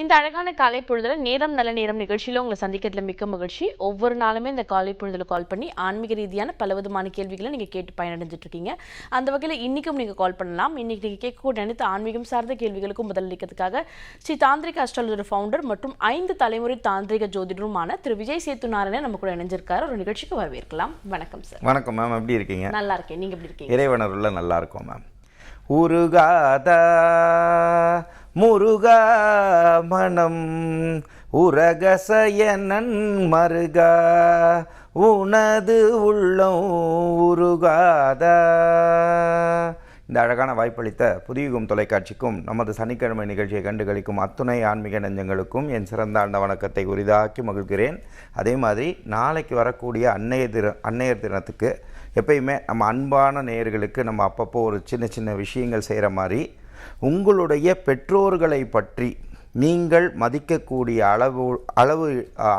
இந்த அழகான காலை பொழுதுல நேரம் நல்ல நேரம் நிகழ்ச்சியில உங்களை சந்திக்கிறதுல மிக்க மகிழ்ச்சி. ஒவ்வொரு நாளுமே இந்த காலை பொழுதுல கால் பண்ணி ஆன்மீக ரீதியான பல விதமான கேள்விகளை நீங்க கேட்டு பயனடைஞ்சிட்டு இருக்கீங்க. அந்த வகையில இன்னைக்கும் நீங்க கால் பண்ணலாம். இன்னைக்கு நீங்க கேட்கக்கூடிய அனைத்து ஆன்மீகம் சார்ந்த கேள்விகளுக்கும் பதிலளிக்கிறதுக்காக ஸ்ரீ தாந்திரிக அஸ்ட்ராலஜர் ஃபவுண்டர் மற்றும் ஐந்து தலைமுறை தாந்திரிக ஜோதிடருமான திரு விஜய் சேத்து நாராயணன் நம்ம கூட இணைஞ்சிருக்காரு. ஒரு நிகழ்ச்சிக்கு வரவேற்கலாம். வணக்கம் சார் வணக்கம் மேம் எப்படி இருக்கீங்க? நல்லா இருக்கேன். நீங்க எப்படி இருக்கீங்க? இறைவனருள்ள நல்லா இருக்கும் மேம் உருகாத முருகா மனம் உரகசயனன் மருகா உனது உள்ளம் உருகாதா. இந்த அழகான வாய்ப்பளித்த புதியுகம் தொலைக்காட்சிக்கும் நமது சனிக்கிழமை நிகழ்ச்சியை கண்டுகளிக்கும் அத்துணை ஆன்மீக நெஞ்சங்களுக்கும் என் சிறந்த ஆண்ட வணக்கத்தை உரிதாக்கி மகிழ்கிறேன். அதே மாதிரி நாளைக்கு வரக்கூடிய அன்னைய தின அன்னையர் தினத்துக்கு எப்பயுமே நம்ம அன்பான நேயர்களுக்கு நம்ம அப்பப்போ ஒரு சின்ன சின்ன விஷயங்கள் செய்கிற மாதிரி உங்களுடைய பெற்றோர்களை பற்றி நீங்கள் மதிக்கக்கூடிய அளவு அளவு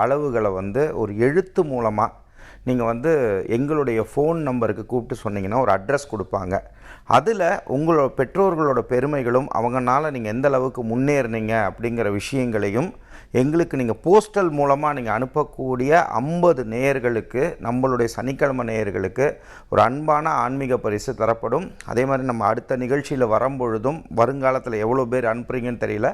அளவுகளை வந்து ஒரு எழுத்து மூலமாக நீங்கள் வந்து எங்களுடைய ஃபோன் நம்பருக்கு கூப்பிட்டு சொன்னீங்கன்னா ஒரு அட்ரஸ் கொடுப்பாங்க. அதில் உங்களோட பெற்றோர்களோட பெருமைகளும் அவங்கனால நீங்கள் எந்த அளவுக்கு முன்னேறினீங்க அப்படிங்கிற விஷயங்களையும் எங்களுக்கு நீங்கள் போஸ்டல் மூலமாக நீங்கள் அனுப்பக்கூடிய ஐம்பது நேயர்களுக்கு நம்மளுடைய சனிக்கிழமை நேயர்களுக்கு ஒரு அன்பான ஆன்மீக பரிசு தரப்படும். அதே மாதிரி நம்ம அடுத்த நிகழ்ச்சியில் வரும்பொழுதும் வருங்காலத்தில் எவ்வளோ பேர் அனுப்புறீங்கன்னு தெரியல.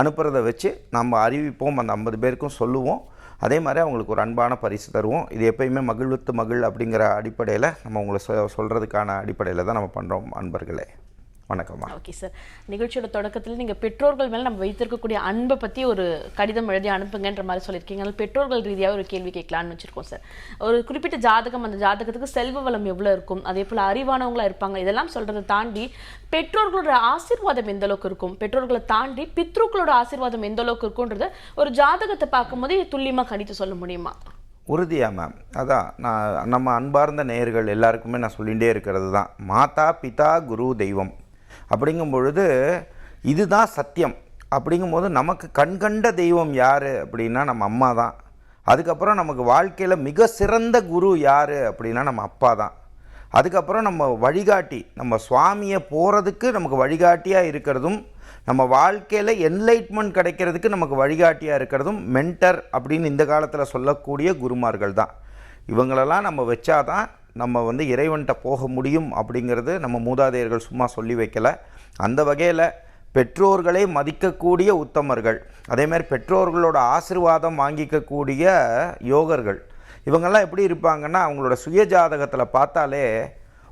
அனுப்புகிறத வச்சு நம்ம அறிவிப்போம். அந்த ஐம்பது பேருக்கும் சொல்லுவோம். அதே மாதிரி அவங்களுக்கு ஒரு அன்பான பரிசு தருவோம். இது எப்பயுமே மகிழ்வித்து மகிழ் அப்படிங்கிற அடிப்படையில் நம்ம உங்களை சொ சொல்கிறதுக்கான அடிப்படையில் தான் நம்ம பண்ணுறோம் அன்பர்களே. வணக்கம்மா. ஓகே சார் நிகழ்ச்சியோட தொடக்கத்தில் நீங்க பெற்றோர்கள் மேல நம்ம வைத்திருக்கக்கூடிய அன்பை பத்தி ஒரு கடிதம் எழுதி அனுப்புங்கன்ற மாதிரி சொல்லியிருக்கீங்க. அதனால பெற்றோர்கள் ரீதியாக ஒரு கேள்வி கேட்கலாம்னு வச்சிருக்கோம் சார் ஒரு குறிப்பிட்ட ஜாதகம் அந்த ஜாதகத்துக்கு செல்வ வளம் எவ்வளவு இருக்கும்? அதே போல அறிவானவங்களா இருப்பாங்க இதெல்லாம் சொல்றதை தாண்டி பெற்றோர்களோட ஆசீர்வாதம் எந்த அளவுக்கு இருக்கும்? பெற்றோர்களை தாண்டி பித்ருக்களோட ஆசீர்வாதம் எந்த அளவுக்கு இருக்கும்ன்றத ஒரு ஜாதகத்தை பார்க்கும்போது துல்லியமா கணித்து சொல்ல முடியுமா? உறுதியா மேம் அதான் நான் நம்ம அன்பார்ந்த நேயர்கள் எல்லாருக்குமே நான் சொல்லிகிட்டே இருக்கிறது தான். மாதா பிதா குரு தெய்வம். அப்படிங்கும் பொழுது இதுதான் சத்தியம். அப்படிங்கும்போது நமக்கு கண்கண்ட தெய்வம் யார் அப்படின்னா நம்ம அம்மா தான். அதுக்கப்புறம் நமக்கு வாழ்க்கையில் மிக சிறந்த குரு யார் அப்படின்னா நம்ம அப்பா தான். அதுக்கப்புறம் நம்ம வழிகாட்டி நம்ம சுவாமியை போகிறதுக்கு நமக்கு வழிகாட்டியாக இருக்கிறதும் நம்ம வாழ்க்கையில் என்லைட்மெண்ட் கிடைக்கிறதுக்கு நமக்கு வழிகாட்டியாக இருக்கிறதும் மென்டர் அப்படின்னு இந்த காலத்தில் சொல்லக்கூடிய குருமார்கள் தான். இவங்களெல்லாம் நம்ம வச்சாதான் நம்ம வந்து இறைவன்கிட்ட போக முடியும் அப்படிங்கிறது நம்ம மூதாதையர்கள் சும்மா சொல்லி வைக்கல. அந்த வகையில் பெற்றோர்களை மதிக்கக்கூடிய உத்தமர்கள் அதேமாதிரி பெற்றோர்களோட ஆசிர்வாதம் வாங்கிக்கக்கூடிய யோகர்கள் இவங்கெல்லாம் எப்படி இருப்பாங்கன்னா அவங்களோட சுய ஜாதகத்தில் பார்த்தாலே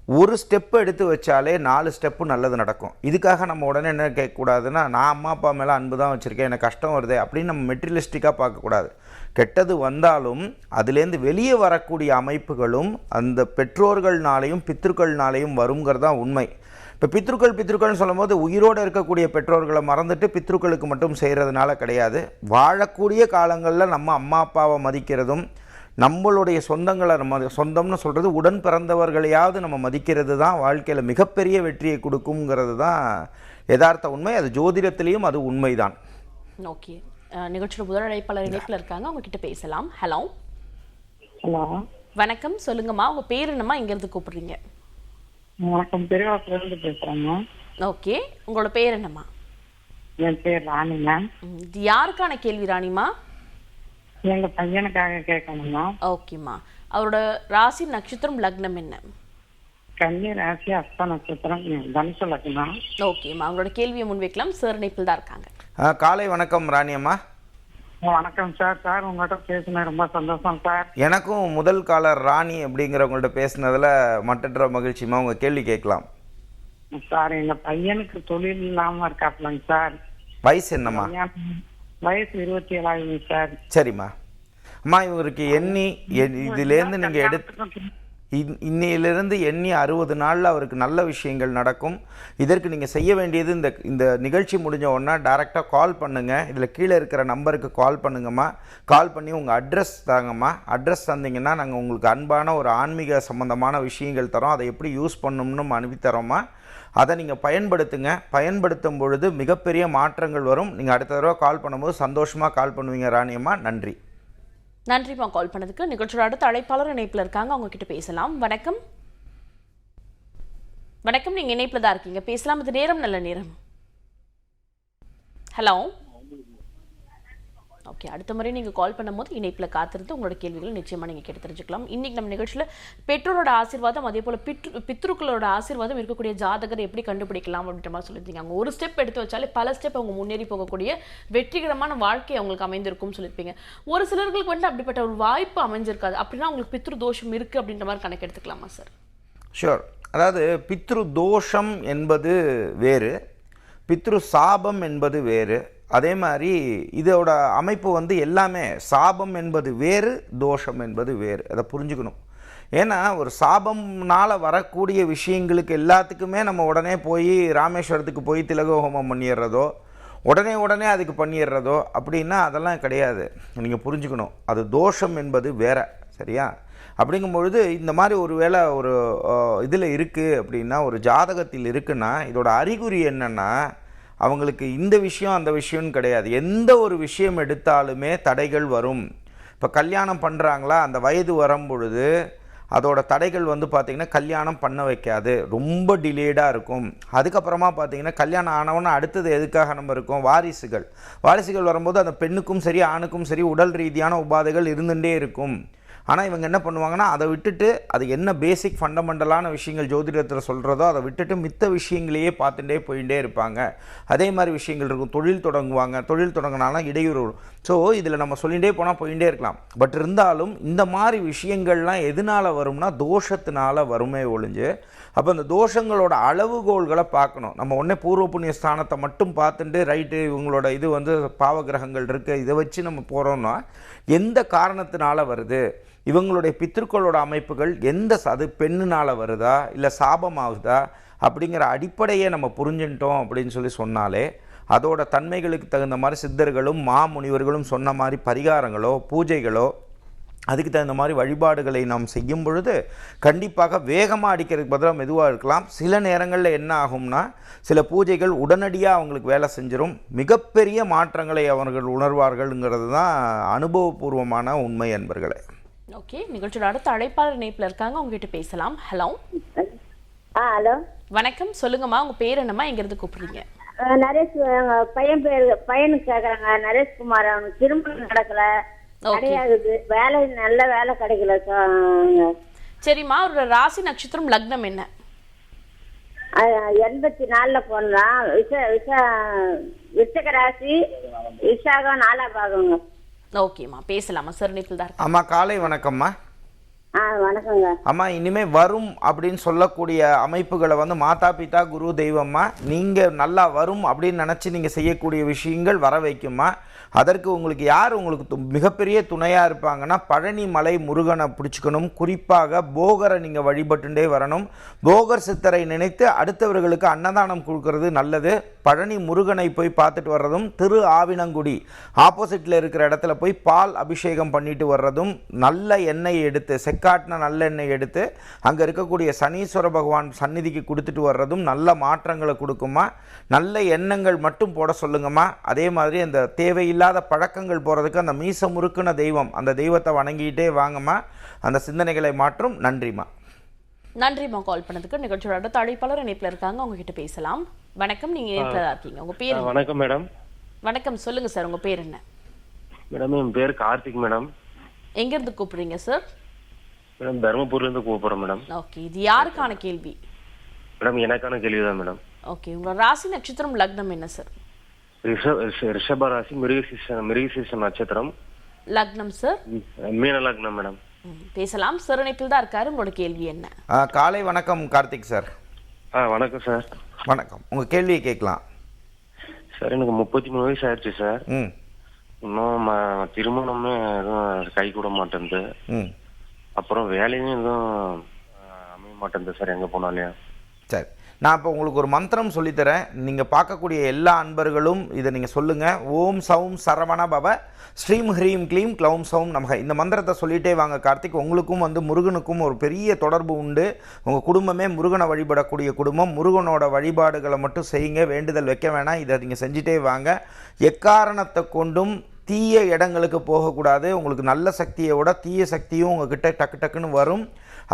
ஒரு ஸ்டெப்பு எடுத்து வச்சாலே நாலு ஸ்டெப்பு நல்லது நடக்கும். இதுக்காக நம்ம உடனே என்ன கேட்கக்கூடாதுன்னா நான் அம்மா அப்பா மேலே அன்பு தான் வச்சுருக்கேன் எனக்கு கஷ்டம் வருதே அப்படின்னு நம்ம மெட்டீரியலிஸ்டிக்காக பார்க்கக்கூடாது. கெட்டது வந்தாலும் அதுலேருந்து வெளியே வரக்கூடிய அமைப்புகளும் அந்த பெற்றோர்கள்னாலையும் பித்ருக்கள்னாலையும் வருங்கிறது தான் உண்மை. இப்போ பித்ருக்கள் பித்ருக்கள்னு சொல்லும்போது உயிரோடு இருக்கக்கூடிய பெற்றோர்களை மறந்துட்டு பித்ருக்களுக்கு மட்டும் செய்கிறதுனால கிடையாது. வாழக்கூடிய காலங்களில் நம்ம அம்மா அப்பாவை மதிக்கிறதும் நம்மளுடைய சொந்தங்களை நம்ம சொந்தம்னு சொல்கிறது உடன் பிறந்தவர்களையாவது நம்ம மதிக்கிறது தான் வாழ்க்கையில் மிகப்பெரிய வெற்றியை கொடுக்குங்கிறது தான் யதார்த்த உண்மை. அது ஜோதிடத்திலையும் அது உண்மைதான். ஓகே. நிகழ்ச்சியோட முதல் அழைப்பாளர் இணைப்புல இருக்காங்க. அவங்க கிட்ட பேசலாம். ஹலோ. ஹலோ. வணக்கம். சொல்லுங்கம்மா. உங்க பேர் என்னம்மா? இங்க இருந்து கூப்பிடுறீங்க? வணக்கம். பெரியவாத்துல இருந்து பேசுறேங்க ஓகே. உங்களோட பேர் என்னம்மா? என் பேர் ராணி மேம் ம், இது யாருக்கான கேள்வி ராணிமா எங்க பையனுக்காக கேட்கணுங்க ஓகேம்மா. அவரோட ராசி நட்சத்திரம் லக்னம் என்ன? கன்னி ராசி அஸ்த நட்சத்திரம் தனுசு லக்னம். ஓகேம்மா. அவங்களோட கேள்வியை முன்வைக்கலாம். சார் இணைப்பில் தான் இருக்காங்க. ஆ, காலை வணக்கம் ராணியம்மா. வணக்கம் சார். சார் உங்கள்கிட்ட பேசினேன் ரொம்ப சந்தோஷம் சார். எனக்கும் முதல் காலர் ராணி அப்படிங்கிறவங்கள்ட்ட பேசுனதில் மட்டற்ற மகிழ்ச்சிமா உங்கள் கேள்வி கேட்கலாம். சார் எங்க பையனுக்கு தொழில் இல்லாம இருக்காப்லங்க சார். வயசு என்னம்மா? வயசு இருபத்தி ஏழாவது சார். சரிம்மா. அம்மா இவருக்கு எண்ணி இதுலேருந்து நீங்கள் எடுத்து இன்னையிலிருந்து எண்ணி அறுபது நாளில் அவருக்கு நல்ல விஷயங்கள் நடக்கும். இதற்கு நீங்கள் செய்ய வேண்டியது இந்த இந்த நிகழ்ச்சி முடிஞ்ச உடனே டேரெக்டாக கால் பண்ணுங்கள் இதில் கீழே இருக்கிற நம்பருக்கு கால் பண்ணுங்கம்மா. கால் பண்ணி உங்கள் அட்ரஸ் தாங்கம்மா. அட்ரஸ் தந்தீங்கன்னா நாங்கள் உங்களுக்கு அன்பான ஒரு ஆன்மீக சம்பந்தமான விஷயங்கள் தரோம். அதை எப்படி யூஸ் பண்ணணும்னு அனுப்பி தரோம்மா. அதை நீங்கள் பயன்படுத்துங்க. பயன்படுத்தும் பொழுது மிகப்பெரிய மாற்றங்கள் வரும். நீங்கள் அடுத்த தடவை கால் பண்ணும்போது சந்தோஷமாக கால் பண்ணுவீங்க ராணியம்மா. நன்றி. நன்றிம்மா கால் பண்ணதுக்கு. நிகழ்ச்சியோட அடுத்த அழைப்பாளர் இணைப்பில் இருக்காங்க. அவங்க கிட்ட பேசலாம். வணக்கம். வணக்கம். நீங்கள் இணைப்பில் தான் இருக்கீங்க. பேசலாம். இது நேரம் நல்ல நேரம். ஹலோ. ஓகே அடுத்த முறை நீங்கள் கால் பண்ணும்போது இணைப்பில் காத்திருந்து உங்களோட கேள்விகளை நிச்சயமாக நீங்கள் கேட்டு தெரிஞ்சுக்கலாம். இன்றைக்கி நம்ம நிகழ்ச்சியில் பெற்றோரோட ஆசீர்வாதம் அதே போல் பித்ரு பித்ருக்களோட ஆசீர்வாதம் இருக்கக்கூடிய ஜாதகரை எப்படி கண்டுபிடிக்கலாம் அப்படின்ற மாதிரி சொல்லியிருந்தீங்க. அவங்க ஒரு ஸ்டெப் எடுத்து வச்சாலே பல ஸ்டெப் அவங்க முன்னேறி போகக்கூடிய வெற்றிகரமான வாழ்க்கை அவங்களுக்கு அமைந்திருக்கும்னு சொல்லியிருப்பீங்க. ஒரு சிலர்களுக்கு வந்து அப்படிப்பட்ட ஒரு வாய்ப்பு அமைஞ்சிருக்காது. அப்படின்னா அவங்களுக்கு பித்ரு தோஷம் இருக்குது அப்படின்ற மாதிரி கணக்கு எடுத்துக்கலாமா சார் ஷூர் அதாவது பித்ரு தோஷம் என்பது வேறு பித்ரு சாபம் என்பது வேறு அதே மாதிரி இதோட அமைப்பு வந்து எல்லாமே சாபம் என்பது வேறு தோஷம் என்பது வேறு. அதை புரிஞ்சுக்கணும். ஏன்னா ஒரு சாபம்னால் வரக்கூடிய விஷயங்களுக்கு எல்லாத்துக்குமே நம்ம உடனே போய் ராமேஸ்வரத்துக்கு போய் திலக ஹோமம் பண்ணிடுறதோ உடனே உடனே அதுக்கு பண்ணிடுறதோ அப்படின்னா அதெல்லாம் கிடையாது. நீங்கள் புரிஞ்சுக்கணும். அது தோஷம் என்பது வேற சரியா? அப்படிங்கும் பொழுது இந்த மாதிரி ஒரு வேளை ஒரு இதில் இருக்குது அப்படின்னா ஒரு ஜாதகத்தில் இருக்குன்னா இதோட அறிகுறி என்னென்னா அவங்களுக்கு இந்த விஷயம் அந்த விஷயம்னு கிடையாது. எந்த ஒரு விஷயம் எடுத்தாலுமே தடைகள் வரும். இப்போ கல்யாணம் பண்ணுறாங்களா அந்த வயது வரும் பொழுது அதோட தடைகள் வந்து பார்த்திங்கன்னா கல்யாணம் பண்ண வைக்காது. ரொம்ப டிலேடாக இருக்கும். அதுக்கப்புறமா பார்த்திங்கன்னா கல்யாணம் ஆனவொன்னே அடுத்தது எதுக்காக நம்ம இருக்கோம்? வாரிசுகள். வாரிசுகள் வரும்போது அந்த பெண்ணுக்கும் சரி ஆணுக்கும் சரி உடல் ரீதியான உபாதைகள் இருந்துகிட்டே இருக்கும். ஆனால் இவங்க என்ன பண்ணுவாங்கன்னா அதை விட்டுட்டு அது என்ன பேசிக் ஃபண்டமெண்டலான விஷயங்கள் ஜோதிடத்தில் சொல்கிறதோ அதை விட்டுட்டு மித்த விஷயங்களையே பார்த்துட்டே போயிட்டே இருப்பாங்க. அதே மாதிரி விஷயங்கள் இருக்கும். தொழில் தொடங்குவாங்க. தொழில் தொடங்கினாலும் இடையூறு. வரும் ஸோ இதில் நம்ம சொல்லிகிட்டே போனால் போயிட்டே இருக்கலாம். பட் இருந்தாலும் இந்த மாதிரி விஷயங்கள்லாம் எதனால் வரும்னா தோஷத்தினால வருமே ஒழிஞ்சு அப்போ இந்த தோஷங்களோட அளவுகோல்களை பார்க்கணும். நம்ம உடனே பூர்வ புண்ணிய ஸ்தானத்தை மட்டும் பார்த்துட்டு ரைட்டு இவங்களோட இது வந்து பாவகிரகங்கள் இருக்குது இதை வச்சு நம்ம போகிறோம்னா எந்த காரணத்தினால வருது? இவங்களுடைய பித்திருக்களோட அமைப்புகள் எந்த அது பெண்ணினால் வருதா? இல்லை சாபமாகுதா? அப்படிங்கிற அடிப்படையை நம்ம புரிஞ்சுட்டோம் அப்படின்னு சொல்லி சொன்னாலே அதோட தன்மைகளுக்கு தகுந்த மாதிரி சித்தர்களும் மாமுனிவர்களும் சொன்ன மாதிரி பரிகாரங்களோ பூஜைகளோ அதுக்கு தகுந்த மாதிரி வழிபாடுகளை நாம் செய்யும் பொழுது கண்டிப்பாக வேகமாக அடிக்கிறதுக்கு பதிலாக மெதுவாக இருக்கலாம். சில நேரங்களில் என்ன ஆகும்னா சில பூஜைகள் உடனடியாக அவங்களுக்கு வேலை செஞ்சிரும். மிகப்பெரிய மாற்றங்களை அவர்கள் உணர்வார்கள்ங்கிறது தான் அனுபவபூர்வமான உண்மை என்பர்களே ஓகே நிகழ்ச்சியோட அடுத்த அழைப்பாளர் இணைப்புல இருக்காங்க. உங்ககிட்ட பேசலாம். ஹலோ. ஆ ஹலோ. வணக்கம். சொல்லுங்கம்மா உங்க பேர் என்னம்மா? எங்க இருந்து கூப்பிடுறீங்க நரேஷ் பையன் பேரு பையனுக்கு கேக்குறாங்க. நரேஷ்குமார். அவனுக்கு திருமணம் நடக்கல. கிடையாது. வேலை நல்ல வேலை கிடைக்கல சார் சரிம்மா அவரோட ராசி நட்சத்திரம் லக்னம் என்ன? எண்பத்தி நாலுல போனதான் விஷ விஷ விசக ராசி விசாகம் நாலா பாகங்க ஓகேம்மா பேசலாமா? சார் இணைப்பில் தான் அம்மா காலை வணக்கம்மா. அம்மா இனிமே வரும் அப்படின்னு சொல்லக்கூடிய அமைப்புகளை வந்து மாதா பிதா குரு தெய்வம்மா நீங்கள் நல்லா வரும் அப்படின்னு நினச்சி நீங்கள் செய்யக்கூடிய விஷயங்கள் வர வைக்குமா அதற்கு உங்களுக்கு யார் உங்களுக்கு மிகப்பெரிய துணையாக இருப்பாங்கன்னா பழனி மலை முருகனை பிடிச்சிக்கணும். குறிப்பாக போகரை நீங்கள் வழிபட்டுண்டே வரணும். போகர் சித்தரை நினைத்து அடுத்தவர்களுக்கு அன்னதானம் கொடுக்கறது நல்லது. பழனி முருகனை போய் பார்த்துட்டு வர்றதும் திரு ஆவினங்குடி ஆப்போசிட்டில் இருக்கிற இடத்துல போய் பால் அபிஷேகம் பண்ணிட்டு வர்றதும் நல்ல எண்ணெய் எடுத்து செக்காட்டின நல்லெண்ணெய் எடுத்து அங்கே இருக்கக்கூடிய சனீஸ்வர பகவான் சந்நிதிக்கு கொடுத்துட்டு வர்றதும் நல்ல மாற்றங்களை கொடுக்குமா? நல்ல எண்ணங்கள் மட்டும் போட சொல்லுங்கம்மா. அதே மாதிரி அந்த தேவையில்லாத பழக்கங்கள் போகிறதுக்கு அந்த மீச முறுக்குன தெய்வம் அந்த தெய்வத்தை வணங்கிட்டே வாங்கம்மா. அந்த சிந்தனைகளை மாற்றும். நன்றிம்மா. நன்றிம்மா கால் பண்ணதுக்கு. நிகழ்ச்சியோட அடுத்த அழைப்பாளர் இணைப்பில் இருக்காங்க. உங்ககிட்ட பேசலாம். வணக்கம். நீங்க இணைப்பில் இருக்கீங்க. உங்க பேர்? வணக்கம் மேடம். வணக்கம். சொல்லுங்க சார். உங்க பேர் என்ன? மேடம் என் பேர் கார்த்திக் மேடம். எங்க இருந்து கூப்பிடுறீங்க சார்? மேடம் தருமபுரில இருந்து கூப்பிடுறேன் மேடம். ஓகே இது யாருக்கான கேள்வி? மேடம் எனக்கான கேள்விதான் மேடம். ஓகே உங்களோட ராசி நட்சத்திரம் லக்னம் என்ன சார் ரிஷ- ரிஷ- ரிஷப ராசி மிருகசீச மிருகசீச நட்சத்திரம். லக்னம் சார் மீன லக்னம் மேடம். பேசலாம். சார் இணைப்பில் தான் இருக்காரு. உங்களோட கேள்வி என்ன? காலை வணக்கம் கார்த்திக் சார் ஆ வணக்கம் சார் வணக்கம். உங்கள் கேள்வியை கேட்கலாம். சார் எனக்கு முப்பத்தி மூணு வயசு ஆயிடுச்சு சார் ம். இன்னும் திருமணமே எதுவும் கை கூட மாட்டேங்குது ம். அப்புறம் வேலையும் எதுவும் அமைய மாட்டேங்குது சார் எங்கே போனாலையும் சரி. நான் இப்போ உங்களுக்கு ஒரு மந்திரம் சொல்லித்தரேன் நீங்கள் பார்க்கக்கூடிய எல்லா அன்பர்களும் இதை நீங்கள் சொல்லுங்கள் ஓம் சௌம் சரவண பவ ஸ்ரீம் ஹ்ரீம் க்ளீம் க்ளௌம் சவும் நமக. இந்த மந்திரத்தை சொல்லிகிட்டே வாங்க கார்த்திக். உங்களுக்கும் வந்து முருகனுக்கும் ஒரு பெரிய தொடர்பு உண்டு. உங்கள் குடும்பமே முருகனை வழிபடக்கூடிய குடும்பம். முருகனோட வழிபாடுகளை மட்டும் செய்யுங்க. வேண்டுதல் வைக்க வேணாம். இதை நீங்கள் செஞ்சுட்டே வாங்க. எக்காரணத்தை கொண்டும் தீய இடங்களுக்கு போகக்கூடாது. உங்களுக்கு நல்ல சக்தியை விட தீய சக்தியும் உங்ககிட்ட டக்கு டக்குன்னு வரும்.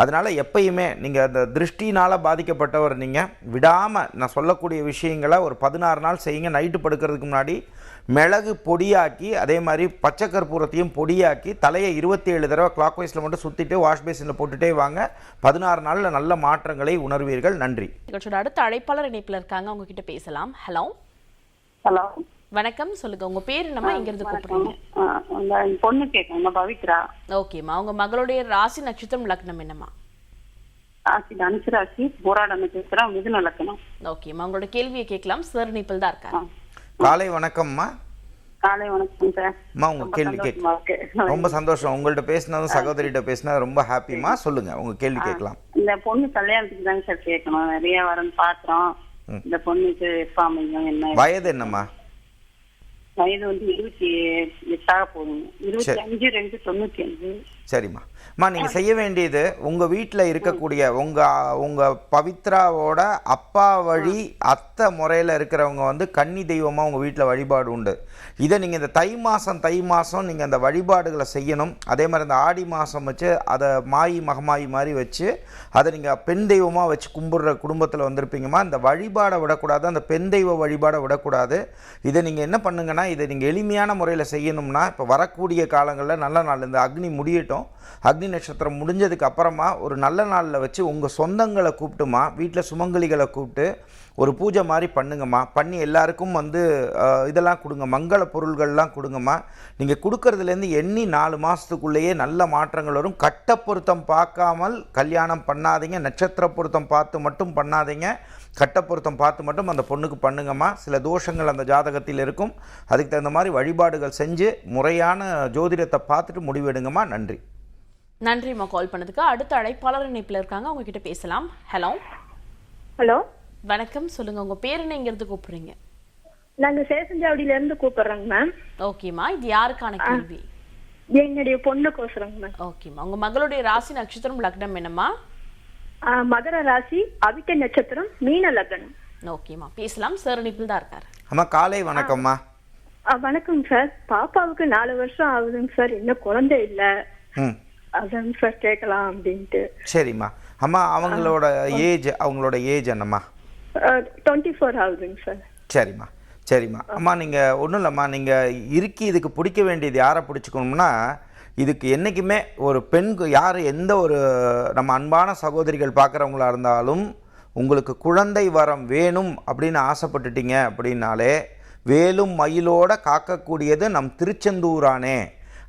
அதனால் எப்பயுமே நீங்கள் அந்த திருஷ்டினால் பாதிக்கப்பட்டவர் நீங்கள் விடாமல் நான் சொல்லக்கூடிய விஷயங்களை ஒரு பதினாறு நாள் செய்யுங்க. நைட்டு படுக்கிறதுக்கு முன்னாடி மிளகு பொடியாக்கி அதே மாதிரி பச்சை கற்பூரத்தையும் பொடியாக்கி தலையை இருபத்தேழு தடவை கிளாக் வைஸில் மட்டும் சுற்றிட்டு வாஷ் பேசினில் போட்டுட்டே வாங்க. பதினாறு நாளில் நல்ல மாற்றங்களை உணர்வீர்கள். நன்றி. நிகழ்ச்சியோட அடுத்த அழைப்பாளர் இணைப்புல இருக்காங்க. அவங்க கிட்ட பேசலாம். ஹலோ. ஹலோ. வணக்கம் சொல்லுங்க. உங்க பேர் என்னம்மா? எங்க இருந்து கூப்பிடுறீங்க பொண்ணு கேட்கணும் பவித்ரா. ஓகேம்மா. உங்க மகளுடைய ராசி நட்சத்திரம் லக்னம் என்னம்மா? ராசி தனுசு ராசி போராட நட்சத்திரம் மிதுன லக்கணம் ஓகேம்மா. உங்களோட கேள்வியை கேட்கலாம். சார் இணைப்பில் தான் இருக்காங்க காலை வணக்கம்மா. காலை வணக்கம் சார் அம்மா உங்கள் கேள்வி கேட்க ரொம்ப சந்தோஷம். உங்கள்ட்ட பேசினதும் சகோதரிகிட்ட பேசினது ரொம்ப ஹாப்பிமா சொல்லுங்க. உங்க கேள்வி கேட்கலாம். இந்த பொண்ணு கல்யாணத்துக்கு தாங்க சார் கேட்கணும். நிறைய வரன்னு பாத்திரம் இந்த பொண்ணுக்கு என்ன? வயது என்னம்மா? வயது வந்து இருபத்தி எட்டாக போகுதுங்க இருபத்தி அஞ்சு ரெண்டு தொண்ணூத்தி அஞ்சு. சரிம்மா. அம்மா நீங்கள் செய்ய வேண்டியது உங்கள் வீட்டில் இருக்கக்கூடிய உங்கள் உங்கள் பவித்ராவோட அப்பா வழி அத்தை முறையில் இருக்கிறவங்க வந்து கன்னி தெய்வமாக உங்கள் வீட்டில் வழிபாடு உண்டு. இதை நீங்கள் இந்த தை மாதம் தை மாதம் நீங்கள் அந்த வழிபாடுகளை செய்யணும். அதே மாதிரி இந்த ஆடி மாதம் வச்சு அதை மாயி மகமாயி மாதிரி வச்சு அதை நீங்கள் பெண் தெய்வமாக வச்சு கும்பிட்ற குடும்பத்தில் வந்திருப்பீங்கம்மா. இந்த வழிபாடை விடக்கூடாது. அந்த பெண் தெய்வ வழிபாடை விடக்கூடாது. இதை நீங்கள் என்ன பண்ணுங்கன்னா இதை நீங்கள் எளிமையான முறையில் செய்யணும்னா இப்போ வரக்கூடிய காலங்களில் நல்ல நாள். இந்த அக்னி முடியட்டும். அக்னி நட்சத்திரம் முடிஞ்சதுக்கு அப்புறமா ஒரு நல்ல நாளில் வச்சு உங்கள் சொந்தங்களை கூப்பிட்டுமா வீட்டில் சுமங்கலிகளை கூப்பிட்டு ஒரு பூஜை மாதிரி பண்ணுங்கம்மா. பண்ணி எல்லாருக்கும் வந்து இதெல்லாம் கொடுங்க. மங்கள பொருள்கள்லாம் கொடுங்கம்மா. நீங்கள் கொடுக்கறதுலேருந்து எண்ணி நாலு மாதத்துக்குள்ளேயே நல்ல மாற்றங்கள் வரும். கட்ட பொருத்தம் பார்க்காமல் கல்யாணம் பண்ணாதீங்க. நட்சத்திர பொருத்தம் பார்த்து மட்டும் பண்ணாதீங்க. கட்ட பொருத்தம் பார்த்து மட்டும் அந்த பொண்ணுக்கு பண்ணுங்கம்மா. சில தோஷங்கள் அந்த ஜாதகத்தில் இருக்கும். அதுக்கு தகுந்த மாதிரி வழிபாடுகள் செஞ்சு முறையான ஜோதிடத்தை பார்த்துட்டு முடிவெடுங்கம்மா. நன்றி. நன்றிம்மா கால் பண்ணதுக்கு அடுத்த அழைப்பாளர் இணைப்புல இருக்காங்க. அவங்க கிட்ட பேசலாம். ஹலோ ஹலோ வணக்கம். சொல்லுங்க உங்க பேர் என்ன? எங்க இருந்து கூப்பிடுறீங்க. நாங்க சேசஞ்சாவடியில இருந்து கூப்பிடுறோங்க மேம் ஓகேம்மா இது யாருக்கான கேள்வி? என்னுடைய பொண்ணுக்கோசரங்க மேம் ஓகேம்மா உங்க மகளுடைய ராசி நட்சத்திரம் லக்னம் என்னம்மா? மகர ராசி அவிட்ட நட்சத்திரம் மீன லக்னம். ஓகேம்மா பேசலாம். சார் இணைப்பில் தான் இருக்காரு. அம்மா காலை வணக்கம்மா. வணக்கம் சார் பாப்பாவுக்கு நாலு வருஷம் ஆகுதுங்க சார் இன்னும் குழந்தை இல்ல. ம். அதாங்க சார் கேட்கலாம் அப்படின்ட்டு. சரிம்மா. அம்மா அவங்களோட ஏஜ் அவங்களோட ஏஜ் என்னம்மா? டுவெண்ட்டி ஃபோர் ஆகுதுங்க சார் சரிம்மா சரிம்மா. அம்மா நீங்கள் ஒன்றும் இல்லைம்மா நீங்கள் இறுக்கி இதுக்கு பிடிக்க வேண்டியது யாரை பிடிச்சிக்கணும்னா இதுக்கு என்றைக்குமே ஒரு பெண் யார் எந்த ஒரு நம்ம அன்பான சகோதரிகள் பார்க்குறவங்களா இருந்தாலும் உங்களுக்கு குழந்தை வரம் வேணும் அப்படின்னு ஆசைப்பட்டுட்டீங்க அப்படின்னாலே வேலும் மயிலோட காக்கக்கூடியது நம் திருச்செந்தூரானே.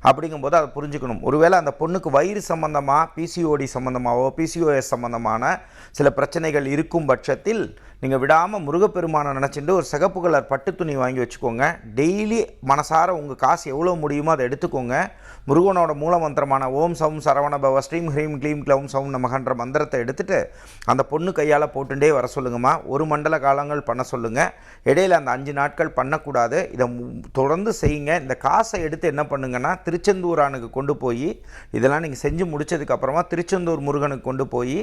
அப்படிங்கும்போது அதை புரிஞ்சுக்கணும். ஒருவேளை அந்த பொண்ணுக்கு வயிறு சம்மந்தமாக பிசிஓடி சம்மந்தமாகவோ பிசிஓஎஸ் சம்மந்தமான சில பிரச்சனைகள் இருக்கும் பட்சத்தில் நீங்கள் விடாமல் முருகப்பெருமானை நினச்சிட்டு ஒரு சிகப்பு கலர் பட்டு துணி வாங்கி வச்சுக்கோங்க. டெய்லி மனசார உங்கள் காசு எவ்வளோ முடியுமோ அதை எடுத்துக்கோங்க. முருகனோட மூல மந்திரமான ஓம் சவும் சரவண பவ ஸ்ரீம் ஹ்ரீம் க்ளீம் க்ளவும் சவும் நமகன்ற மந்திரத்தை எடுத்துட்டு அந்த பொண்ணு கையால் போட்டுட்டே வர சொல்லுங்கம்மா. ஒரு மண்டல காலங்கள் பண்ண சொல்லுங்கள் இடையில் அந்த அஞ்சு நாட்கள் பண்ணக்கூடாது. இதை தொடர்ந்து செய்யுங்க. இந்த காசை எடுத்து என்ன பண்ணுங்கன்னா திருச்செந்தூரானுக்கு கொண்டு போய் இதெல்லாம் நீங்கள் செஞ்சு முடித்ததுக்கப்புறமா திருச்செந்தூர் முருகனுக்கு கொண்டு போய்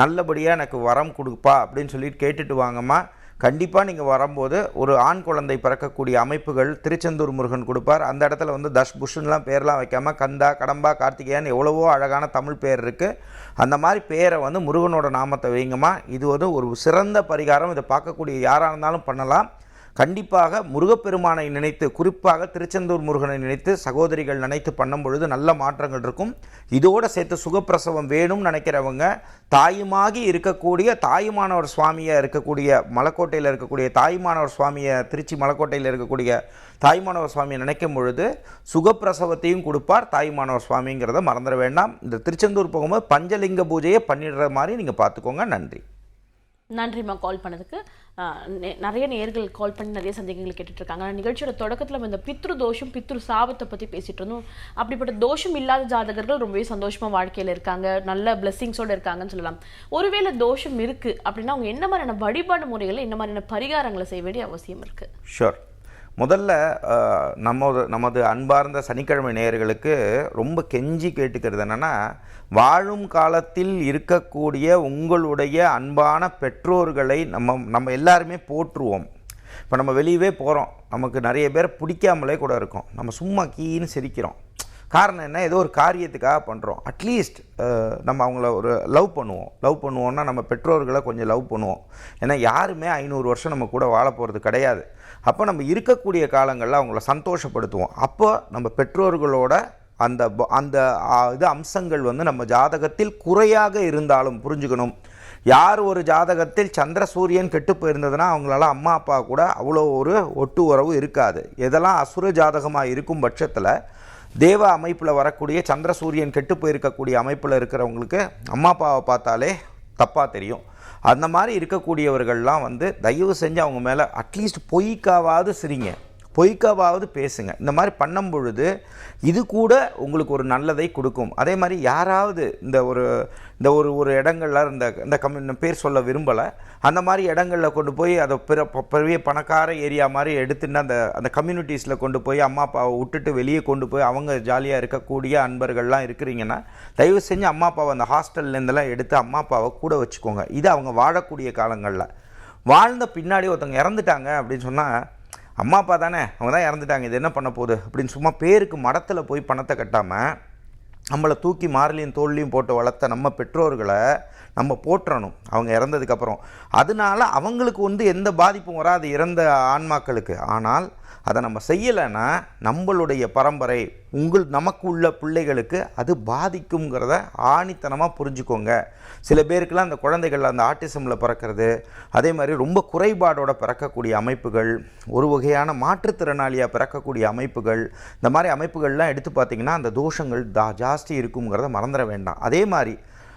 நல்லபடியாக எனக்கு வரம் கொடுப்பா அப்படின்னு சொல்லிட்டு கேட்டுட்டு வாங்கம்மா. கண்டிப்பாக நீங்கள் வரும்போது ஒரு ஆண் குழந்தை பிறக்கக்கூடிய அமைப்புகள் திருச்செந்தூர் முருகன் கொடுப்பார். அந்த இடத்துல வந்து தஷ் புஷ்ன்லாம் பேர்லாம் வைக்காம கந்தா கடம்பா கார்த்திகேயன் எவ்வளவோ அழகான தமிழ் பேர் இருக்குது அந்த மாதிரி பேரை வந்து முருகனோட நாமத்தை வைங்கம்மா. இது வந்து ஒரு சிறந்த பரிகாரம். இதை பார்க்கக்கூடிய யாராக இருந்தாலும் பண்ணலாம். கண்டிப்பாக முருகப்பெருமானை நினைத்து குறிப்பாக திருச்செந்தூர் முருகனை நினைத்து சகோதரிகள் நினைத்து பண்ணும் பொழுது நல்ல மாற்றங்கள் இருக்கும். இதோடு சேர்த்து சுகப்பிரசவம் வேணும்னு நினைக்கிறவங்க தாயுமாகி இருக்கக்கூடிய தாயுமானவர் சுவாமியாக இருக்கக்கூடிய மலக்கோட்டையில் இருக்கக்கூடிய தாயுமானவர் சுவாமியை திருச்சி மலக்கோட்டையில் இருக்கக்கூடிய தாய்மானவர் சுவாமியை நினைக்கும் பொழுது சுகப்பிரசவத்தையும் கொடுப்பார் தாய்மானவர் சுவாமிங்கிறத மறந்துட வேண்டாம். இந்த திருச்செந்தூர் போகும்போது பஞ்சலிங்க பூஜையை பண்ணிடுற மாதிரி நீங்கள் பார்த்துக்கோங்க. நன்றி. நன்றிம்மா கால் பண்ணதுக்கு. நிறைய நேர்கள் கால் பண்ணி நிறைய சந்தேகங்கள் கேட்டுட்டு இருக்காங்க நிகழ்ச்சியோட தொடக்கத்தில் நம்ம இந்த பித்ரு தோஷம் பித்ரு சாபத்தை பற்றி பேசிட்டு இருந்தோம். அப்படிப்பட்ட தோஷம் இல்லாத ஜாதகர்கள் ரொம்பவே சந்தோஷமாக வாழ்க்கையில் இருக்காங்க. நல்ல பிளெஸ்ஸிங்ஸோடு இருக்காங்கன்னு சொல்லலாம். ஒருவேளை தோஷம் இருக்கு அப்படின்னா அவங்க என்ன மாதிரியான வழிபாடு முறைகளை என்ன மாதிரியான பரிகாரங்களை செய்ய வேண்டிய அவசியம் இருக்குது ஷோர் முதல்ல நம்ம நமது நமது அன்பார்ந்த சனிக்கிழமை நேயர்களுக்கு ரொம்ப கெஞ்சி கேட்டுக்கிறது என்னென்னா வாழும் காலத்தில் இருக்கக்கூடிய உங்களுடைய அன்பான பெற்றோர்களை நம்ம நம்ம எல்லாருமே போற்றுவோம். இப்போ நம்ம வெளியவே போகிறோம் நமக்கு நிறைய பேர் பிடிக்காமலே கூட இருக்கும். நம்ம சும்மா கீன்னு சிரிக்கிறோம். காரணம் என்ன? ஏதோ ஒரு காரியத்துக்காக பண்ணுறோம் அட்லீஸ்ட் நம்ம அவங்கள ஒரு லவ் பண்ணுவோம். லவ் பண்ணுவோம்னா நம்ம பெற்றோர்களை கொஞ்சம் லவ் பண்ணுவோம். ஏன்னா யாருமே ஐநூறு வருஷம் நம்ம கூட வாழ போகிறது கிடையாது. அப்போ நம்ம இருக்கக்கூடிய காலங்களில் அவங்கள சந்தோஷப்படுத்துவோம். அப்போ நம்ம பெற்றோர்களோட அந்த அந்த இது அம்சங்கள் வந்து நம்ம ஜாதகத்தில் குறையாக இருந்தாலும் புரிஞ்சுக்கணும். யார் ஒரு ஜாதகத்தில் சந்திர சூரியன் கெட்டு போயிருந்ததுன்னா அவங்களால அம்மா அப்பா கூட அவ்வளோ ஒரு ஒட்டு உறவு இருக்காது. எதெல்லாம் அசுர ஜாதகமாக இருக்கும் பட்சத்தில் தேவ அமைப்பில் வரக்கூடிய சந்திர சூரியன் கெட்டு போயிருக்கக்கூடிய அமைப்பில் இருக்கிறவங்களுக்கு அம்மா அப்பாவை பார்த்தாலே தப்பாக தெரியும். அந்த மாதிரி இருக்கக்கூடியவர்கள்லாம் வந்து தயவு செஞ்சு அவங்க மேலே அட்லீஸ்ட் பொய்க்காவது சிரிங்க. பொய்க்காவாவது பேசுங்க. இந்த மாதிரி பண்ணும் பொழுது இது கூட உங்களுக்கு ஒரு நல்லதை கொடுக்கும். அதே மாதிரி யாராவது இந்த ஒரு இந்த ஒரு ஒரு இடங்கள்ல இந்த இந்த கம்யூ பேர் சொல்ல விரும்பலை. அந்த மாதிரி இடங்களில் கொண்டு போய் அதை பிற பெரிய பணக்கார ஏரியா மாதிரி எடுத்துன்னு அந்த அந்த கம்யூனிட்டிஸில் கொண்டு போய் அம்மா அப்பாவை விட்டுட்டு வெளியே கொண்டு போய் அவங்க ஜாலியாக இருக்கக்கூடிய அன்பர்கள்லாம் இருக்கிறீங்கன்னா தயவு செஞ்சு அம்மா அப்பாவை அந்த ஹாஸ்டல்லேருந்தெல்லாம் எடுத்து அம்மா அப்பாவை கூட வச்சுக்கோங்க. இது அவங்க வாழக்கூடிய காலங்களில். வாழ்ந்த பின்னாடி ஒருத்தவங்க இறந்துட்டாங்க அப்படின்னு சொன்னால் அம்மா அப்பா தானே? அவங்க தான் இறந்துட்டாங்க. இது என்ன பண்ண போகுது? அப்படின்னு சும்மா பேருக்கு மடத்தில் போய் பணத்தை கட்டாமல் நம்மளை தூக்கி மார்லையும் தோல்லையும் போட்டு வளர்த்த நம்ம பெற்றோர்களை நம்ம போற்றணும். அவங்க இறந்ததுக்கப்புறம் அதனால அவங்களுக்கு வந்து எந்த பாதிப்பும் வராது இறந்த ஆன்மாக்களுக்கு. ஆனால் அதை நம்ம செய்யலைன்னா நம்மளுடைய பரம்பரை உங்கள் நமக்கு உள்ள பிள்ளைகளுக்கு அது பாதிக்குங்கிறத ஆணித்தனமாக புரிஞ்சுக்கோங்க. சில பேருக்கெல்லாம் அந்த குழந்தைகள் அந்த ஆட்டிசமில் பிறக்கிறது அதே மாதிரி ரொம்ப குறைபாடோட பிறக்கக்கூடிய அமைப்புகள் ஒரு வகையான மாற்றுத்திறனாளியாக பிறக்கக்கூடிய அமைப்புகள் இந்த மாதிரி அமைப்புகள்லாம் எடுத்து பார்த்திங்கன்னா அந்த தோஷங்கள் தா ஜாஸ்தி இருக்குங்கிறத மறந்துட வேண்டாம். அதே மாதிரி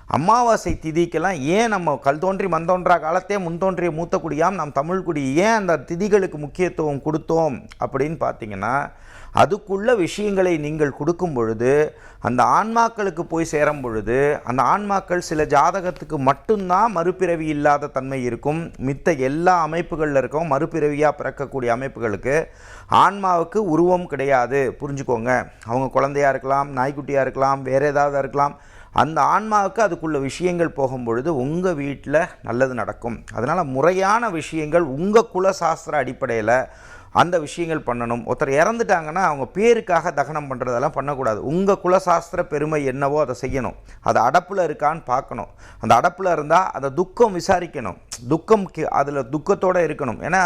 அமாவாசை திதிக்கெல்லாம் ஏன் நம்ம கல் தோன்றி மந்தோன்றா காலத்தே முன்தோன்றிய மூத்த குடியாம் நம் தமிழ் குடி ஏன் அந்த திதிகளுக்கு முக்கியத்துவம் கொடுத்தோம் அப்படின்னு பார்த்தீங்கன்னா அதுக்குள்ள விஷயங்களை நீங்கள் கொடுக்கும் பொழுது அந்த ஆன்மாக்களுக்கு போய் சேரும் பொழுது அந்த ஆன்மாக்கள் சில ஜாதகத்துக்கு மட்டும்தான் மறுபிறவி இல்லாத தன்மை இருக்கும். மித்த எல்லா அமைப்புகளில் இருக்கும் மறுபிறவியாக பிறக்கக்கூடிய அமைப்புகளுக்கு ஆன்மாவுக்கு உருவம் கிடையாது. புரிஞ்சுக்கோங்க. அவங்க குழந்தையா இருக்கலாம் நாய்க்குட்டியாக இருக்கலாம் வேறு ஏதாவது இருக்கலாம். அந்த ஆன்மாவுக்கு அதுக்குள்ள விஷயங்கள் போகும்பொழுது உங்கள் வீட்டில் நல்லது நடக்கும். அதனால் முறையான விஷயங்கள் உங்கள் குலசாஸ்திர அடிப்படையில் அந்த விஷயங்கள் பண்ணணும். ஒருத்தர் இறந்துட்டாங்கன்னா அவங்க பேருக்காக தகனம் பண்ணுறதெல்லாம் பண்ணக்கூடாது. உங்கள் குலசாஸ்திர பெருமை என்னவோ அதை செய்யணும். அது அடப்பில் இருக்கான்னு பார்க்கணும். அந்த அடப்பில் இருந்தால் அந்த துக்கம் விசாரிக்கணும். துக்கம் அதில் துக்கத்தோடு இருக்கணும். ஏன்னா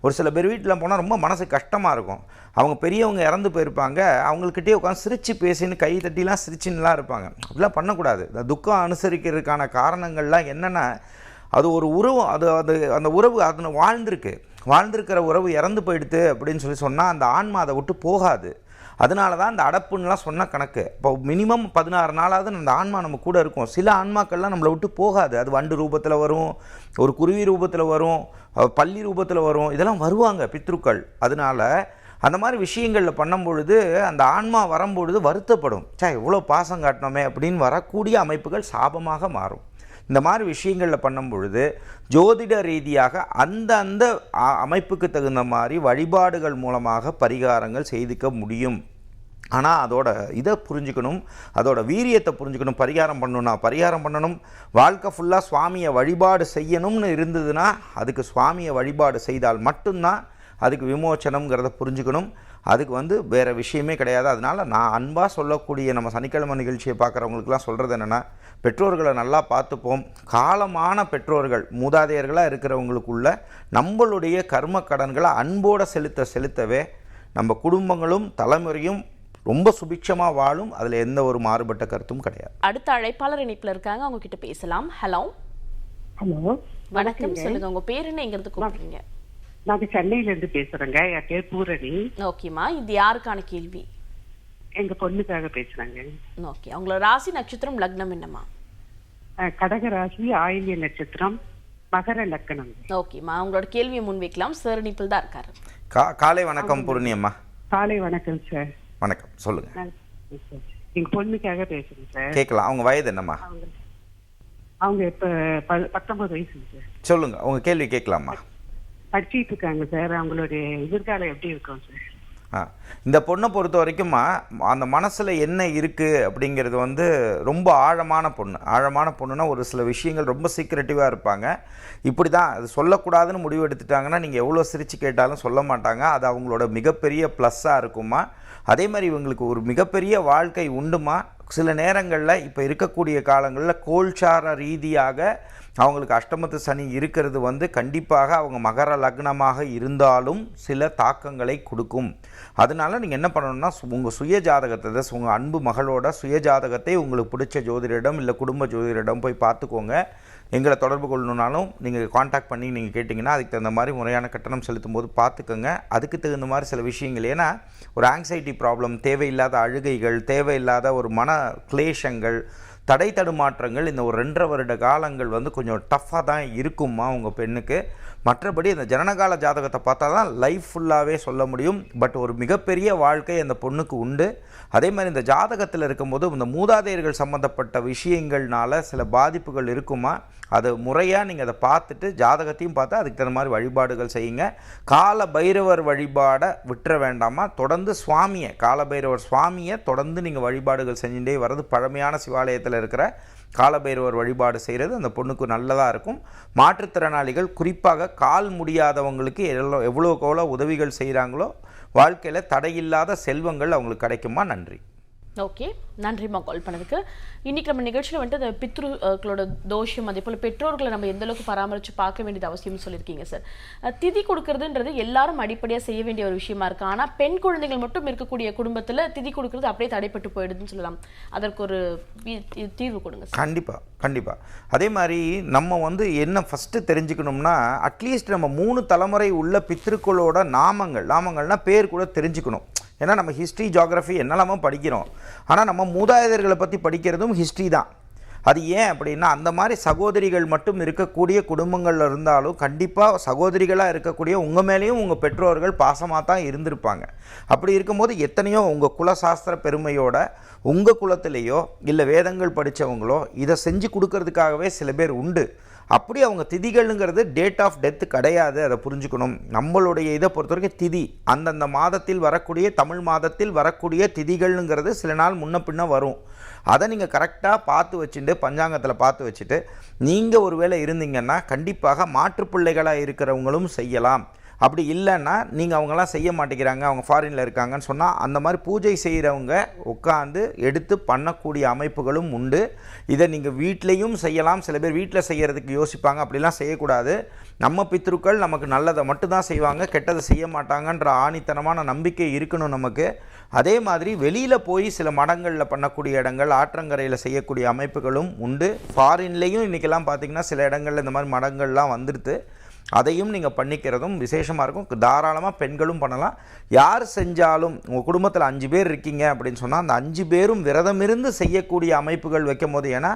ஒரு சில பேர் வீட்டில் போனால் ரொம்ப மனசு கஷ்டமாக இருக்கும். அவங்க பெரியவங்க இறந்து போயிருப்பாங்க. அவங்கக்கிட்டே உட்காந்து சிரித்து பேசின்னு கை தட்டிலாம் சிரிச்சுன்னுலாம் இருப்பாங்க. அப்படிலாம் பண்ணக்கூடாது. இந்த துக்கம் அனுசரிக்கிறதுக்கான காரணங்கள்லாம் என்னென்னா அது ஒரு உறவு அது அது அந்த உறவு அதில் வாழ்ந்திருக்கு. வாழ்ந்திருக்கிற உறவு இறந்து போயிடுது அப்படின்னு சொல்லி சொன்னால் அந்த ஆன்மா அதை விட்டு போகாது. அதனால தான் அந்த அடப்புன்னெலாம் சொன்ன கணக்கு. இப்போ மினிமம் பதினாறு நாளாவது அந்த ஆன்மா நம்ம கூட இருக்கும். சில ஆன்மாக்கள்லாம் நம்மளை விட்டு போகாது. அது வண்டு ரூபத்தில் வரும் ஒரு குருவி ரூபத்தில் வரும் பள்ளி ரூபத்தில் வரும் இதெல்லாம் வருவாங்க பித்ருக்கள். அதனால அந்த மாதிரி விஷயங்களில் பண்ணும்பொழுது அந்த ஆன்மா வரும்பொழுது வருத்தப்படும். சே இவ்வளோ பாசம் காட்டினோமே அப்படின்னு வரக்கூடிய அமைப்புகள் சாபமாக மாறும். இந்த மாதிரி விஷயங்களில் பண்ணும் பொழுது ஜோதிட ரீதியாக அந்த அந்த அமைப்புக்கு தகுந்த மாதிரி வழிபாடுகள் மூலமாக பரிகாரங்கள் செய்துக்க முடியும். ஆனால் அதோட இதை புரிஞ்சுக்கணும் அதோட வீரியத்தை புரிஞ்சுக்கணும் பரிகாரம் பண்ணணும்னா பரிகாரம் பண்ணணும் வாழ்க்கை ஃபுல்லாக சுவாமியை வழிபாடு செய்யணும்னு இருந்ததுன்னா அதுக்கு சுவாமியை வழிபாடு செய்தால் மட்டும்தான் அதுக்கு விமோச்சனம்ங்கிறத புரிஞ்சுக்கணும். அதுக்கு வந்து வேறு விஷயமே கிடையாது. அதனால் நான் அன்பாக சொல்லக்கூடிய நம்ம சனிக்கிழமை நிகழ்ச்சியை பார்க்குறவங்களுக்குலாம் சொல்கிறது என்னென்னா பெற்றோர்களை நல்லா பார்த்துப்போம். காலமான பெற்றோர்கள் மூதாதையர்களாக இருக்கிறவங்களுக்குள்ள நம்மளுடைய கர்ம கடன்களை அன்போடு செலுத்த செலுத்தவே நம்ம குடும்பங்களும் தலைமுறையும் ரொம்ப சுபிட்சமாக வாழும். அதில் எந்த ஒரு மாறுபட்ட கருத்தும் கிடையாது. அடுத்த அழைப்பாளர் இணைப்புல இருக்காங்க. அவங்க கிட்ட பேசலாம். ஹலோ. ஹலோ. வணக்கம். சொல்லுங்க. உங்க பேர் என்ன? எங்க இருந்து கூப்பிடுறீங்க? நாங்க சென்னையில இருந்து பேசுறேங்க. என் பேர் பூரணி. ஓகேம்மா இது யாருக்கான கேள்வி? எங்க பொண்ணுக்காக பேசுறாங்க. ஓகே அவங்களோட ராசி நட்சத்திரம் லக்னம் என்னம்மா? கடக ராசி ஆயில்ய நட்சத்திரம் மகர லக்கணம். ஓகேம்மா அவங்களோட கேள்வியை முன்வைக்கலாம். சார் இணைப்பில் தான் இருக்காரு. கா காலை வணக்கம் பூர்ணியம்மா. காலை வணக்கம் சார். வணக்கம் சொல்லுங்கள் நான் எங்க பொண்ணுக்காக பேசுறேன் சார். கேட்கலாம் அவங்க வயது என்னம்மா? அவங்க இப்ப ப- பத்தொன்பது வயசு சார். சொல்லுங்கள் உங்கள் கேள்வி கேட்கலாமா படிச்சுட்டு இருக்காங்க சார். அவங்களுடைய எதிர்காலம் எப்படி இருக்கும் சார்? இந்த பொண்ணை பொறுத்த வரைக்குமா அந்த மனசில் என்ன இருக்குது அப்படிங்கிறது வந்து ரொம்ப ஆழமான பொண்ணு. ஆழமான பொண்ணுனா ஒரு சில விஷயங்கள் ரொம்ப சீக்ரெட்டிவாக இருப்பாங்க. இப்படி தான் அது சொல்லக்கூடாதுன்னு முடிவு எடுத்துட்டாங்கன்னா நீங்கள் எவ்வளோ சிரித்து கேட்டாலும் சொல்ல மாட்டாங்க. அது அவங்களோட மிகப்பெரிய ப்ளஸ்ஸாக இருக்குமா அதே மாதிரி இவங்களுக்கு ஒரு மிகப்பெரிய வாழ்க்கை உண்டுமா? சில நேரங்களில் இப்போ இருக்கக்கூடிய காலங்களில் கோல்சார ரீதியாக அவங்களுக்கு அஷ்டமத்து சனி இருக்கிறது வந்து கண்டிப்பாக அவங்க மகர லக்னமாக இருந்தாலும் சில தாக்கங்களை கொடுக்கும். அதனால நீங்கள் என்ன பண்ணணும்னா உங்கள் சுய ஜாதகத்தை உங்கள் அன்பு மகளோட சுய ஜாதகத்தை உங்களுக்கு பிடிச்ச ஜோதிடரிடம் இல்லை குடும்ப ஜோதிடரிடம் போய் பார்த்துக்கோங்க. எங்களை தொடர்பு கொள்ளணுனாலும் நீங்கள் காண்டாக்ட் பண்ணி நீங்கள் கேட்டிங்கன்னா அதுக்கு தகுந்த மாதிரி முறையான கட்டணம் செலுத்தும் போது பார்த்துக்கோங்க. அதுக்கு தகுந்த மாதிரி சில விஷயங்கள் ஏன்னா ஒரு ஆங்ஸைட்டி ப்ராப்ளம் தேவையில்லாத அழுகைகள் தேவையில்லாத ஒரு மன கிளேஷங்கள் தடை தடுமாற்றங்கள் இந்த ஒரு ரெண்டரை வருட காலங்கள் வந்து கொஞ்சம் டஃப்பாக தான் இருக்குமா உங்கள் பெண்ணுக்கு. மற்றபடி இந்த ஜனனகால ஜாதகத்தை பார்த்தா தான் லைஃப் ஃபுல்லாகவே சொல்ல முடியும். பட் ஒரு மிகப்பெரிய வாழ்க்கை அந்த பொண்ணுக்கு உண்டு. அதே மாதிரி இந்த ஜாதகத்தில் இருக்கும்போது இந்த மூதாதையர்கள் சம்மந்தப்பட்ட விஷயங்கள்னால சில பாதிப்புகள் இருக்குமா? அது முறையாக நீங்கள் அதை பார்த்துட்டு ஜாதகத்தையும் பார்த்தா அதுக்கு தகுந்த மாதிரி வழிபாடுகள் செய்யுங்க. கால பைரவர் வழிபாடை விட்டுற வேண்டாமா? தொடர்ந்து சுவாமியை கால பைரவர் சுவாமியை தொடர்ந்து நீங்கள் வழிபாடுகள் செஞ்சுட்டே வர்றது பழமையான சிவாலயத்தில் இருக்கிற காலபைரவர் வழிபாடு செய்கிறது. அந்த பொண்ணுக்கு நல்லதாக இருக்கும். மாற்றுத்திறனாளிகள் குறிப்பாக கால் முடியாதவங்களுக்கு எவ்வளோ எவ்வளோக்கு உதவிகள் செய்கிறாங்களோ வாழ்க்கையில் தடையில்லாத செல்வங்கள் அவங்களுக்கு கிடைக்குமா? நன்றி. ஓகே நன்றிம்மா கால் பண்ணதுக்கு. இன்னைக்கு நம்ம நிகழ்ச்சியில் வந்துட்டு அந்த பித்ருக்களோட தோஷம் அதே போல் பெற்றோர்களை நம்ம எந்த அளவுக்கு பராமரித்து பார்க்க வேண்டியது அவசியம்னு சொல்லியிருக்கீங்க சார் திதி கொடுக்கறதுன்றது எல்லாரும் அடிப்படையாக செய்ய வேண்டிய ஒரு விஷயமா இருக்குது ஆனால் பெண் குழந்தைகள் மட்டும் இருக்கக்கூடிய குடும்பத்தில் திதி கொடுக்கறது அப்படியே தடைப்பட்டு போயிடுதுன்னு சொல்லலாம். அதற்கு ஒரு தீர்வு கொடுங்க சார் கண்டிப்பாக கண்டிப்பாக அதே மாதிரி நம்ம வந்து என்ன ஃபஸ்ட்டு தெரிஞ்சுக்கணும்னா அட்லீஸ்ட் நம்ம மூணு தலைமுறை உள்ள பித்திருக்களோட நாமங்கள் நாமங்கள்னா பேர் கூட தெரிஞ்சுக்கணும். ஏன்னா நம்ம ஹிஸ்ட்ரி ஜியாகிரஃபி என்னெல்லாமோ படிக்கிறோம். ஆனால் நம்ம மூதாதையர்களை பற்றி படிக்கிறதும் ஹிஸ்ட்ரி தான். அது ஏன் அப்படின்னா அந்த மாதிரி சகோதரிகள் மட்டும் இருக்கக்கூடிய குடும்பங்கள் இருந்தாலும் கண்டிப்பாக சகோதரிகளாக இருக்கக்கூடிய உங்கள் மேலேயும் உங்கள் பெற்றோர்கள் பாசமாக தான் இருந்திருப்பாங்க. அப்படி இருக்கும்போது எத்தனையோ உங்கள் குலசாஸ்திர பெருமையோட உங்கள் குலத்திலேயோ இல்லை வேதங்கள் படித்தவங்களோ இதை செஞ்சு கொடுக்கறதுக்காகவே சில பேர் உண்டு. அப்படி அவங்க திதிகள்ங்கிறது டேட் ஆஃப் டெத்து கிடையாது அதை புரிஞ்சுக்கணும். நம்மளுடைய இதை பொறுத்த வரைக்கும் திதி அந்தந்த மாதத்தில் வரக்கூடிய தமிழ் மாதத்தில் வரக்கூடிய திதிகள்ங்கிறது சில நாள் முன்ன பின்ன வரும். அதை நீங்கள் கரெக்டாக பார்த்து வச்சுட்டு பஞ்சாங்கத்தில் பார்த்து வச்சுட்டு நீங்கள் ஒருவேளை இருந்தீங்கன்னா கண்டிப்பாக மாற்றுப்பிள்ளைகளாக இருக்கிறவங்களும் செய்யலாம். அப்படி இல்லைன்னா நீங்கள் அவங்களாம் செய்ய மாட்டேங்கிறாங்க அவங்க ஃபாரினில் இருக்காங்கன்னு சொன்னால் அந்த மாதிரி பூஜை செய்கிறவங்க உட்காந்து எடுத்து பண்ணக்கூடிய அமைப்புகளும் உண்டு. இதை நீங்கள் வீட்லேயும் செய்யலாம். சில பேர் வீட்டில் செய்கிறதுக்கு யோசிப்பாங்க. அப்படிலாம் செய்யக்கூடாது. நம்ம பித்ருக்கள் நமக்கு நல்லதை மட்டும்தான் செய்வாங்க. கெட்டதை செய்ய மாட்டாங்கன்ற ஆணித்தனமான நம்பிக்கை இருக்கணும் நமக்கு. அதே மாதிரி வெளியில் போய் சில மடங்களில் பண்ணக்கூடிய இடங்கள் ஆற்றங்கரையில் செய்யக்கூடிய அமைப்புகளும் உண்டு. ஃபாரின்லேயும் இன்றைக்கெல்லாம் பார்த்தீங்கன்னா சில இடங்களில் இந்த மாதிரி மடங்கள்லாம் வந்துடுது அதையும் நீங்கள் பண்ணிக்கிறதும் விசேஷமாக இருக்கும். தாராளமாக பெண்களும் பண்ணலாம். யார் செஞ்சாலும் உங்கள் குடும்பத்தில் அஞ்சு பேர் இருக்கீங்க அப்படின்னு சொன்னால் அந்த அஞ்சு பேரும் விரதமிருந்து செய்யக்கூடிய அமைப்புகள் வைக்கும் போது ஏன்னா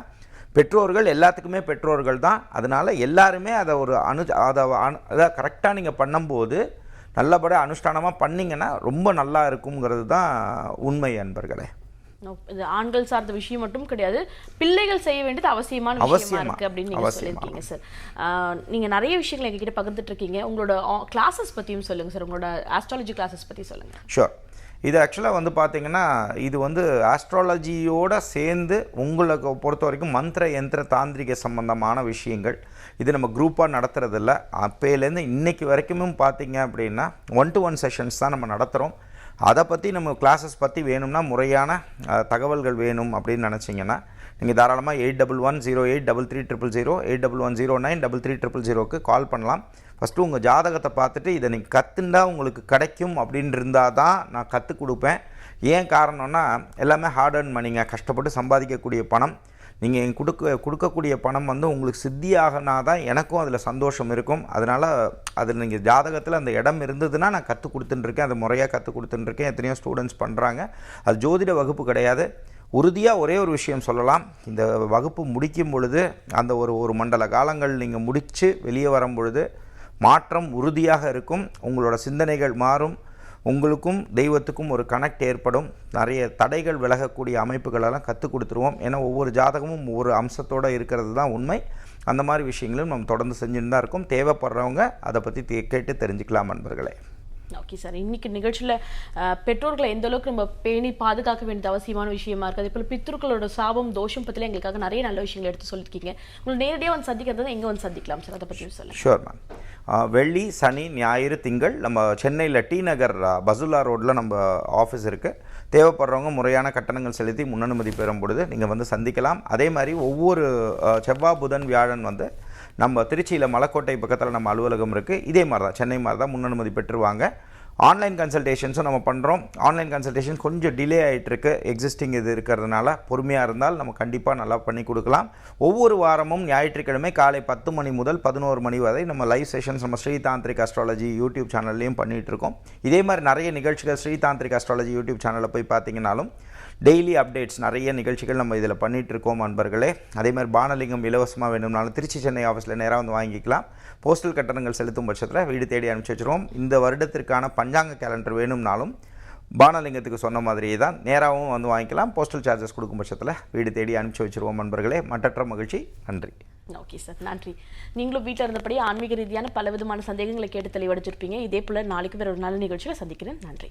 பெற்றோர்கள் எல்லாத்துக்குமே பெற்றோர்கள் தான். அதனால் எல்லாருமே அதை ஒரு அனு அதை அனு அதை கரெக்டாக நீங்கள் பண்ணும்போது நல்லபடியாக அனுஷ்டானமாக பண்ணிங்கன்னா ரொம்ப நல்லா இருக்குங்கிறது தான் உண்மை அன்பர்களே. இது ஆண்கள் சார்ந்த விஷயம் மட்டும் கிடையாது. பிள்ளைகள் செய்ய வேண்டியது அவசியமான விஷயமா அவசியமா. இருக்கு அப்படின்னு நீங்க. சொல்லியிருக்கீங்க சார் நீங்க நிறைய விஷயங்களை எங்ககிட்ட பகிர்ந்துட்டு இருக்கீங்க உங்களோட கிளாஸஸ் பத்தியும் சொல்லுங்க சார் உங்களோட ஆஸ்ட்ராலஜி கிளாஸஸ் பத்தி சொல்லுங்க. ஷூர் இது ஆக்சுவலாக வந்து பார்த்தீங்கன்னா இது வந்து ஆஸ்ட்ராலஜியோட சேர்ந்து உங்களுக்கு பொறுத்த வரைக்கும் மந்திர யந்திர தாந்திரிக சம்பந்தமான விஷயங்கள். இது நம்ம குரூப்பாக நடத்துறதில்ல. அப்போலேருந்து இன்னைக்கு வரைக்குமும் பார்த்தீங்க அப்படின்னா ஒன் டு ஒன் செஷன்ஸ் தான் நம்ம நடத்துகிறோம் அதை பற்றி நம்ம கிளாஸஸ் பற்றி வேணும்னா முறையான தகவல்கள் வேணும் அப்படின்னு நினச்சிங்கன்னா நீங்கள் தாராளமாக eight double one zero eight double three triple zero eight double one zero nine double three triple ஜீரோக்கு கால் பண்ணலாம். ஃபஸ்ட்டு உங்கள் ஜாதகத்தை பார்த்துட்டு இதை நீங்கள் கற்றுண்டா உங்களுக்கு கிடைக்கும் அப்படின்னு இருந்தால் தான் நான் கற்றுக் கொடுப்பேன். ஏன் காரணம்னா எல்லாமே ஹார்ட் அர்ன் மணிங்க கஷ்டப்பட்டு சம்பாதிக்கக்கூடிய பணம். நீங்கள் என் கொடுக்க கொடுக்கக்கூடிய பணம் வந்து உங்களுக்கு சித்தியாகனா தான் எனக்கும் அதில் சந்தோஷம் இருக்கும். அதனால் அதில் நீங்கள் ஜாதகத்தில் அந்த இடம் இருந்ததுன்னா நான் கற்றுக் கொடுத்துட்டுருக்கேன். அதை முறையாக கற்றுக் கொடுத்துட்டுருக்கேன். எத்தனையோ ஸ்டூடெண்ட்ஸ் பண்ணுறாங்க அது ஜோதிட வகுப்பு கிடையாது. உறுதியாக ஒரே ஒரு விஷயம் சொல்லலாம். இந்த வகுப்பு முடிக்கும் பொழுது அந்த ஒரு ஒரு மண்டல காலங்கள் நீங்கள் முடித்து வெளியே வரும் பொழுது மாற்றம் உறுதியாக இருக்கும். உங்களோட சிந்தனைகள் மாறும். உங்களுக்கும் தெய்வத்துக்கும் ஒரு கனெக்ட் ஏற்படும். நிறைய தடைகள் விலகக்கூடிய அமைப்புகளெல்லாம் கற்றுக் கொடுத்துருவோம். ஏன்னா ஒவ்வொரு ஜாதகமும் ஒவ்வொரு அம்சத்தோடு இருக்கிறது தான் உண்மை. அந்த மாதிரி விஷயங்களும் நம்ம தொடர்ந்து செஞ்சுட்டு தான் இருக்கோம். தேவைப்படுறவங்க அதை பற்றி கேட்டு தெரிஞ்சுக்கலாம் நண்பர்களே. Okay sir. இன்னைக்கு நிகழ்ச்சியில் பெற்றோர்களை எந்த அளவுக்கு நம்ம பேணி பாதுகாக்க வேண்டியது அவசியமான விஷயமா இருக்குது அதே போல் பித்ருக்களோட சாபம் தோஷம் பற்றில எங்களுக்காக நிறைய நல்ல விஷயங்கள் எடுத்து சொல்லியிருக்கீங்க. உங்களை நேரடியாக வந்து சந்திக்கிறது எங்கே வந்து சந்திக்கலாம் சார்? அதை பற்றி சொல்லுங்கள் ஷூர் மேம் வெள்ளி சனி ஞாயிறு திங்கள் நம்ம சென்னையில் டி நகர் பசுல்லா ரோட்டில் நம்ம ஆஃபீஸ் இருக்குது தேவைப்படுறவங்க முறையான கட்டணங்கள் செலுத்தி முன்னனுமதி பெறும் பொழுது நீங்கள் வந்து சந்திக்கலாம். அதே மாதிரி ஒவ்வொரு செவ்வாய் புதன் வியாழன் வந்து நம்ம திருச்சியில் மலக்கோட்டை பக்கத்தில் நம்ம அலுவலகம் இருக்குது இதே மாதிரி தான் சென்னை மாதிரி தான் முன்னனுமதி பெற்றுருவாங்க. ஆன்லைன் கன்சல்டேஷன்ஸும் நம்ம பண்ணுறோம் ஆன்லைன் கன்சல்டேஷன் கொஞ்சம் டிலே ஆகிட்டுருக்கு எக்ஸிஸ்டிங் இது இருக்கிறதுனால பொறுமையாக இருந்தால் நம்ம கண்டிப்பாக நல்லா பண்ணி கொடுக்கலாம். ஒவ்வொரு வாரமும் ஞாயிற்றுக்கிழமை காலை பத்து மணி முதல் பதினோரு மணி வரை நம்ம லைவ் செஷன்ஸ் நம்ம ஸ்ரீதாந்திரிக் அஸ்ட்ராலஜி யூடியூப் சேனல்லையும் பண்ணிகிட்ருக்கோம் இதே மாதிரி நிறைய நிகழ்ச்சிகள் ஸ்ரீதாந்திரிக் அஸ்ட்ராலஜி யூடியூப் சேனலில் போய் பார்த்தீங்கனாலும் டெய்லி அப்டேட்ஸ் நிறைய நிகழ்ச்சிகள் நம்ம இதில் பண்ணிகிட்டு இருக்கோம் அன்பர்களே. அதே மாதிரி பானலிங்கம் இலவசமாக வேணும்னாலும் திருச்சி சென்னை ஆஃபீஸில் நேராக வந்து வாங்கிக்கலாம். போஸ்டல் கட்டணங்கள் செலுத்தும் பட்சத்தில் வீடு தேடி அனுப்பிச்சி வச்சுருவோம். இந்த வருடத்திற்கான பஞ்சாங்க கேலண்டர் வேணும்னாலும் பானலிங்கத்துக்கு சொன்ன மாதிரியே தான் நேராகவும் வந்து வாங்கிக்கலாம். போஸ்டல் சார்ஜஸ் கொடுக்கும் பட்சத்தில் வீடு தேடி அனுப்பிச்சி வச்சிருவோம் நண்பர்களே. மற்றற்ற மகிழ்ச்சி. நன்றி. ஓகே சார் நன்றி. நீங்களும் வீட்டில் இருந்தபடி ஆன்மீக ரீதியான பல விதமான சந்தேகங்களை கேட்டு தெளிவடைச்சிருப்பீங்க இதே போல் நாளைக்கு வேறு ஒரு நல்ல நிகழ்ச்சியில் சந்திக்கிறேன். நன்றி.